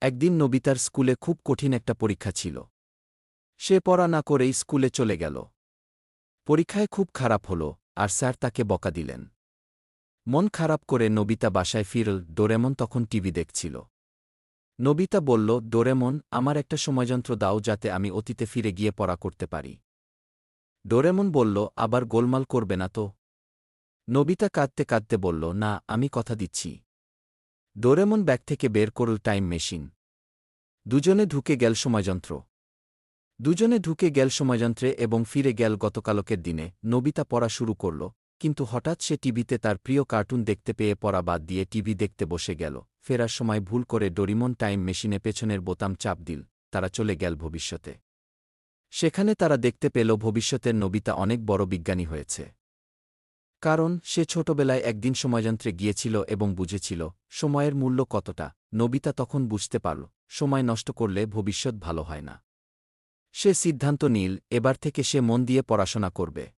একদিন নবিতার স্কুলে খুব কঠিন একটা পরীক্ষা ছিল। সে পড়া না করেই স্কুলে চলে গেল। পরীক্ষায় খুব খারাপ হল, আর স্যার তাকে বকা দিলেন। মন খারাপ করে নবিতা বাসায় ফিরল, ডোরেমন তখন টিভি দেখছিল। নবিতা বলল, ডোরেমন, আমার একটা সময়যন্ত্র দাও যাতে আমি অতীতে ফিরে গিয়ে পড়া করতে পারি। ডোরেমন বলল, আবার গোলমাল করবে না তো? নবিতা কাঁদতে কাঁদতে বলল, না, আমি কথা দিচ্ছি। ডোরেমন ব্যাগ থেকে বের করল টাইম মেশিন। দুজনে ঢুকে গেল সময়যন্ত্র। দুজনে ঢুকে গেল সময়যন্ত্রে এবং ফিরে গেল গতকালকের দিনে। নবিতা পড়া শুরু করল, কিন্তু হঠাৎ সে টিভিতে তার প্রিয় কার্টুন দেখতে পেয়ে পড়া বাদ দিয়ে টিভি দেখতে বসে গেল। ফেরার সময় ভুল করে ডোরিমন টাইম মেশিনে পেছনের বোতাম চাপ দিল, তারা চলে গেল ভবিষ্যতে। সেখানে তারা দেখতে পেল ভবিষ্যতের নবিতা অনেক বড় বিজ্ঞানী হয়েছে। কারণ সে ছোটবেলায় একদিন সময়যন্ত্রে গিয়েছিল এবং বুঝেছিল, সময়ের মূল্য কতটা। নবিতা তখন বুঝতে পারল, সময় নষ্ট করলে ভবিষ্যৎ ভালো হয় না। সে সিদ্ধান্ত নীল, এবার থেকে সে মন দিয়ে পড়াশোনা করবে।